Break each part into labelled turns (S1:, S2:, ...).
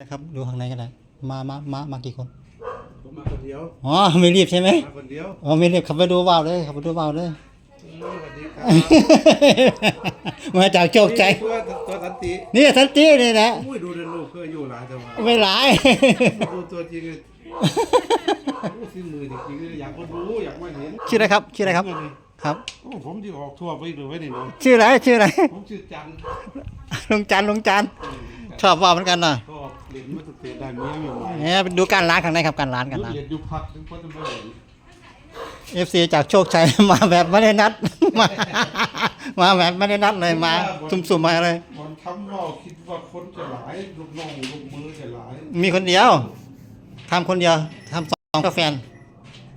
S1: นะครับดูข้างในก็ได้มามามามากี่คน
S2: ผมมาคนเดียว
S1: อ๋อไม่รีบใช่ไหม
S2: มาคนเดียว
S1: อ๋อไม่รีบขับไปดูว่าวเลยขับไปดูว่าวเลย
S2: อืมสวัสดีครับ
S1: มาจากโชคใจ
S2: ตัวตัวสันติ
S1: นี่สันตินี่นะ
S2: อุ้ยดูเดินลูกเพื่ออยู่หลายจังหวะ
S1: ไม่หลาย
S2: ดูตัวจริงเลยดูสิมือจริงๆเลยอยากมาดูอยากมาเห็น
S1: ชื่ออะไรครับชื่ออะไรครับครับ
S2: โอ้ผมที่ออกทั่วไปหรือไว้นี่เนาะ
S1: ชื่ออะไรชื่ออะไร
S2: ผมชื่อจันทร์
S1: ลุงจันทร์ลุงจันทร์ชอบว่าวเหมือนกันนะ
S2: ก็เรียนมาตั้งแต่ได้เมียใหม่
S1: เนี่ยไปดูการร้านข้างในครับการร้าน
S2: ๆ
S1: การร้าน
S2: เรียนอยู่พักถึงพอจะมาเห็น
S1: เอฟซีจากโชคชัย มาแบบไม่ได้นัด มามาแบบไม่ได้นัดเลยมาสุ่มๆมาเลย
S2: บอลทำว่าคิดว่าคนจะหลายลูกน้องลูกมือจะหลาย
S1: มีคนเดียวทำคนเดียวทำสองกาแฟน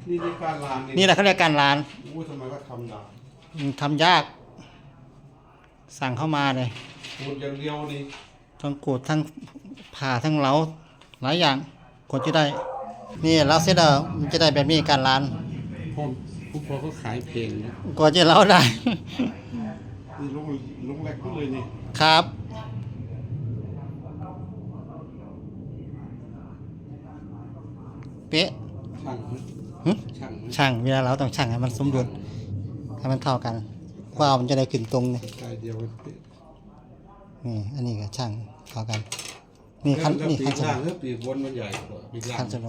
S2: นี่ในการลาน
S1: นี่แหละเขาเรียกการร้าน
S2: อู้ทำไมก็ทำได้
S1: อืมทำยาก สั่งเข้ามาเลย
S2: พูดอย่างเดียวนี่
S1: ทั้งขูดทั้ง ผ่าทั้งเหลาหลายอย่างกว่าจะได้ นี่เราเสร็จแล้วมันจะได้แบบนี้การร้าน
S2: ผมผู้พอเขาขายเพลงนะ
S1: กว่าจะเล้าได้
S2: นี่ลงลงแรกก็เลยนี่
S1: ครับเป๊ะ
S2: ช่างไหม
S1: หึ
S2: ช่างไหม
S1: ช่างเวลาเราต้องช่างให้มันสมดุลให้มันเท่ากันว่าวมันจะได้ขึ้นตรงนี่
S2: กายเดียวกัน
S1: นี่อันนี้ก็ช่างเท่ากัน นี่ขั้น
S2: แล้ว
S1: นี่
S2: ปี
S1: ขั้น
S2: ก
S1: สโล
S2: ล่างแล้วปีกบนมันใหญ่กว่าปีกล่าง
S1: ขั้นสโล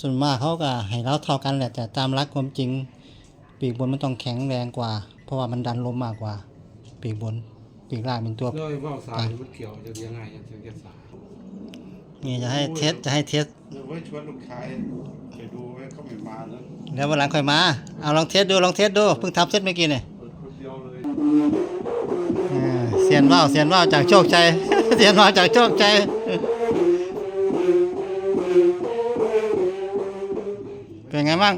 S1: ส่วนมากเขาก็ให้เราเท่ากันแหละแต่ตามรักความจริง ปีกบนมันต้องแข็งแรงกว่า เพราะว่ามันดันลมมากกว่า ปีกบน ปีกล่างเป็นตัว
S2: แล้วไอ้ว่าวสายมันเกี่ยวจะยังไงจะจะสาย
S1: นี่จะให้เทสจะให้เทส
S2: เดี๋ยวไว้ชวนลูกชายไปดูไว้เขาไม่มาแล้ว
S1: แล้ววันหลังค่อยมาเอาลองเทสดูลองเทสดูเพิ่งทำเสร็จเมื่อกี้เนี่ย
S2: เปิดคนเดียวเลย
S1: อ่าเสียนว่าวเสียนว่าวจากโชคชัย เสียนว่าวจากโชคชัยเป็นไงบ้าง